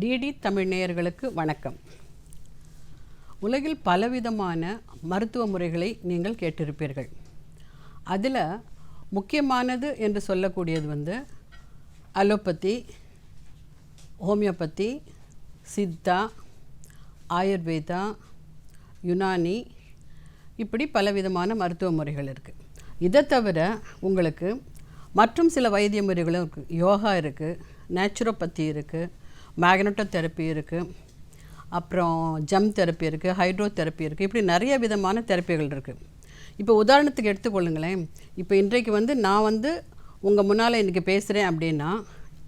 DD Tamil நேயர்களுக்கு வணக்கம். உலகில் பலவிதமான மருத்துவ முறைகளை நீங்கள் கேட்டிருப்பீர்கள். அதில் முக்கியமானது என்று சொல்லக்கூடியது வந்து அலோபதி ஹோமியோபதி சித்தா ஆயுர்வேதா யுனானி இப்படி பலவிதமான மருத்துவ முறைகள் இருக்குது இதை தவிர உங்களுக்கு மற்றும் சில வைத்திய முறைகளும் இருக்குது யோகா இருக்குது நேச்சுரோபதி இருக்குது மேக்னட்டோ தெரப்பி இருக்குது அப்புறம் ஜம் தெரப்பி இருக்குது ஹைட்ரோ தெரப்பி இருக்குது இப்படி நிறைய விதமான தெரப்பிகள் இருக்குது இப்போ உதாரணத்துக்கு எடுத்துக்கொள்ளுங்களேன். இப்போ இன்றைக்கு வந்து நான் வந்து உங்கள் முன்னால் இன்றைக்கி பேசுகிறேன் அப்படின்னா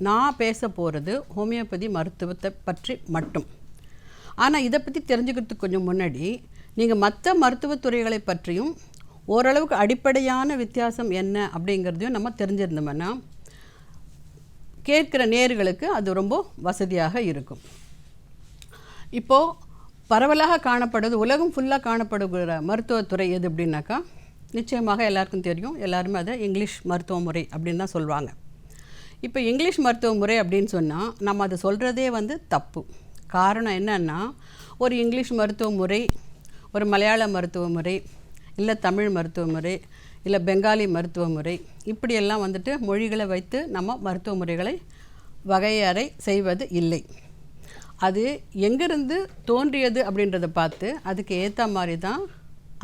நான் பேச போகிறது ஹோமியோபதி மருத்துவத்தை பற்றி மட்டும். ஆனால் இதை பற்றி தெரிஞ்சுக்கிறதுக்கு கொஞ்சம் முன்னாடி நீங்கள் மற்ற மருத்துவத்துறைகளை பற்றியும் ஓரளவுக்கு அடிப்படையான வித்தியாசம் என்ன அப்படிங்கிறதையும் நம்ம தெரிஞ்சிருந்தோம்னா கேட்குற நேர்களுக்கு அது ரொம்ப வசதியாக இருக்கும். இப்போது பரவலாக காணப்படுது உலகம் ஃபுல்லாக காணப்படுகிற மருத்துவத்துறை எது அப்படின்னாக்கா நிச்சயமாக எல்லாருக்கும் தெரியும். எல்லாருமே அதை இங்கிலீஷ் மருத்துவ முறை அப்படின்னு தான் சொல்லுவாங்க. இப்போ இங்கிலீஷ் மருத்துவ முறை அப்படின்னு சொன்னால் நம்ம அதை சொல்கிறதே வந்து தப்பு. காரணம் என்னன்னா ஒரு இங்கிலீஷ் மருத்துவ முறை ஒரு மலையாள மருத்துவ முறை இல்லை தமிழ் மருத்துவ முறை இல்லை பெங்காலி மருத்துவ முறை. இப்படியெல்லாம் வந்துட்டு மொழிகளை வைத்து நம்ம மருத்துவ முறைகளை வகையறை செய்வது இல்லை. அது எங்கிருந்து தோன்றியது அப்படின்றத பார்த்து அதுக்கு ஏற்ற மாதிரி தான்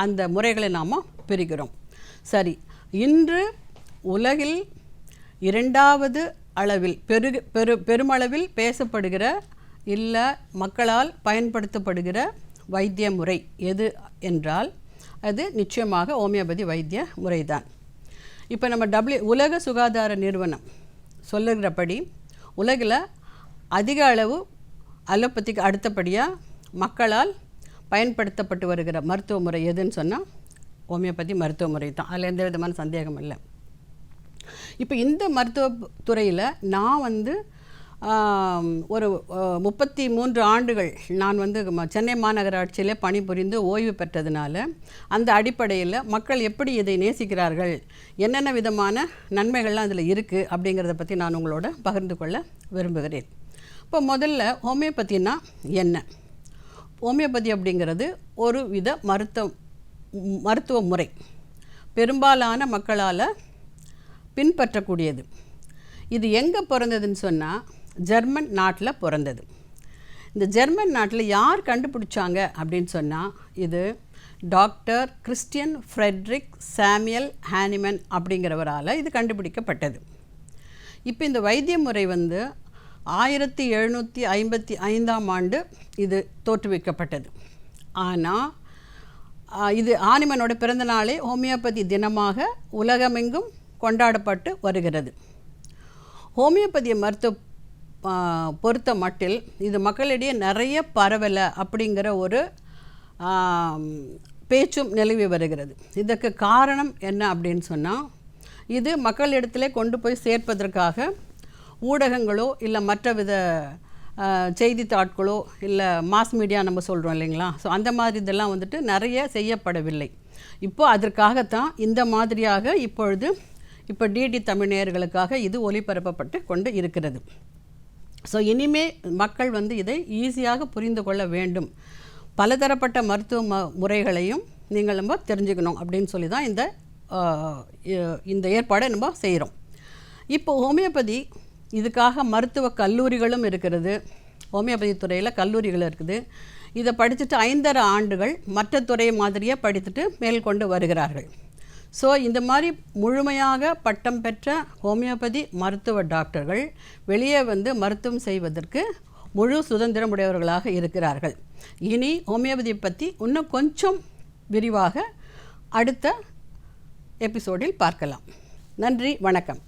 அந்த முறைகளை நாம் பிரிக்கிறோம். சரி இன்று உலகில் இரண்டாவது அளவில் பெரு பெரு பெருமளவில் பேசப்படுகிற இல்லை மக்களால் பயன்படுத்தப்படுகிற வைத்திய முறை எது என்றால் அது நிச்சயமாக ஹோமியோபதி வைத்திய முறைதான். இப்போ நம்ம டபிள்யூ உலக சுகாதார நிறுவனம் சொல்லுகிறபடி உலகில் அதிக அளவு அலோபதிக்கு அடுத்தபடியாக மக்களால் பயன்படுத்தப்பட்டு வருகிற மருத்துவ முறை எதுன்னு சொன்னால் ஹோமியோபதி மருத்துவ முறை தான். அதில் எந்த விதமான சந்தேகம் இல்லை. இப்போ இந்த மருத்துவ துறையில் நான் வந்து ஒரு முப்பத்தி மூன்று ஆண்டுகள் நான் வந்து ம- சென்னை மாநகராட்சியில் பணிபுரிந்து ஓய்வு பெற்றதுனால அந்த அடிப்படையில் மக்கள் எப்படி இதை நேசிக்கிறார்கள் என்னென்ன விதமான நன்மைகள்லாம் அதில் இருக்குது அப்படிங்கிறத பற்றி நான் உங்களோட பகிர்ந்து கொள்ள விரும்புகிறேன். இப்போ முதல்ல ஹோமியோபதினா என்ன? ஹோமியோபதி அப்படிங்கிறது ஒரு வித மருத்துவ மருத்துவ முறை. பெரும்பாலான மக்களால் பின்பற்றக்கூடியது. இது எங்கே பிறந்ததுன்னு சொன்னால் ஜெர்மன் நாட்டில் பிறந்தது. இந்த ஜெர்மன் நாட்டில் யார் கண்டுபிடிச்சாங்க அப்படின்னு சொன்னால் இது doctor Christian Friedrich Samuel Hahnemann அப்படிங்கிறவரால் இது கண்டுபிடிக்கப்பட்டது. இப்போ இந்த வைத்திய முறை வந்து ஆயிரத்தி எழுநூற்றி ஐம்பத்தி ஐந்தாம் ஆண்டு இது தோற்றுவிக்கப்பட்டது. ஆனால் இது ஆனிமனோட பிறந்த நாளே ஹோமியோபதி தினமாக உலகமெங்கும் கொண்டாடப்பட்டு வருகிறது. ஹோமியோபதி மருத்துவ பொறுத்த மட்டில் இது மக்களிடையே நிறைய பரவலை அப்படிங்கிற ஒரு பேச்சும் நிலவி வருகிறது. இதற்கு காரணம் என்ன அப்படின்னு சொன்னால் இது மக்களிடத்திலே கொண்டு போய் சேர்ப்பதற்காக ஊடகங்களோ இல்லை மற்ற வித செய்தித்தாட்களோ இல்லை மாஸ் மீடியா நம்ம சொல்கிறோம் இல்லைங்களா? ஸோ அந்த மாதிரி இதெல்லாம் வந்துட்டு நிறைய செய்யப்படவில்லை. இப்போ அதற்காகத்தான் இந்த மாதிரியாக இப்பொழுது இப்போ டிடி தமிழ் நேயர்களுக்காக இது ஒளிபரப்பப்பட்டு கொண்டு இருக்கிறது. ஸோ இனிமே மக்கள் வந்து இதை ஈஸியாக புரிந்து கொள்ள வேண்டும். பலதரப்பட்ட மருத்துவ ம முறைகளையும் நீங்கள் நம்ம தெரிஞ்சுக்கணும் அப்படின்னு சொல்லி தான் இந்த இந்த ஏற்பாடை நம்ம செய்கிறோம் இப்போ ஹோமியோபதி இதுக்காக மருத்துவ கல்லூரிகளும் இருக்கிறது. ஹோமியோபதி துறையில் கல்லூரிகள் இருக்குது. இதை படிச்சுட்டு ஐந்தரை ஆண்டுகள் மற்ற துறை மாதிரியே படித்துட்டு மேற்கொண்டு வருகிறார்கள். ஸோ இந்த மாதிரி முழுமையாக பட்டம் பெற்ற ஹோமியோபதி மருத்துவ டாக்டர்கள் வெளியே வந்து மருத்துவம் செய்வதற்கு முழு சுதந்திரம் உடையவர்களாக இருக்கிறார்கள். இனி ஹோமியோபதி பற்றி இன்னும் கொஞ்சம் விரிவாக அடுத்த எபிசோடில் பார்க்கலாம். நன்றி வணக்கம்.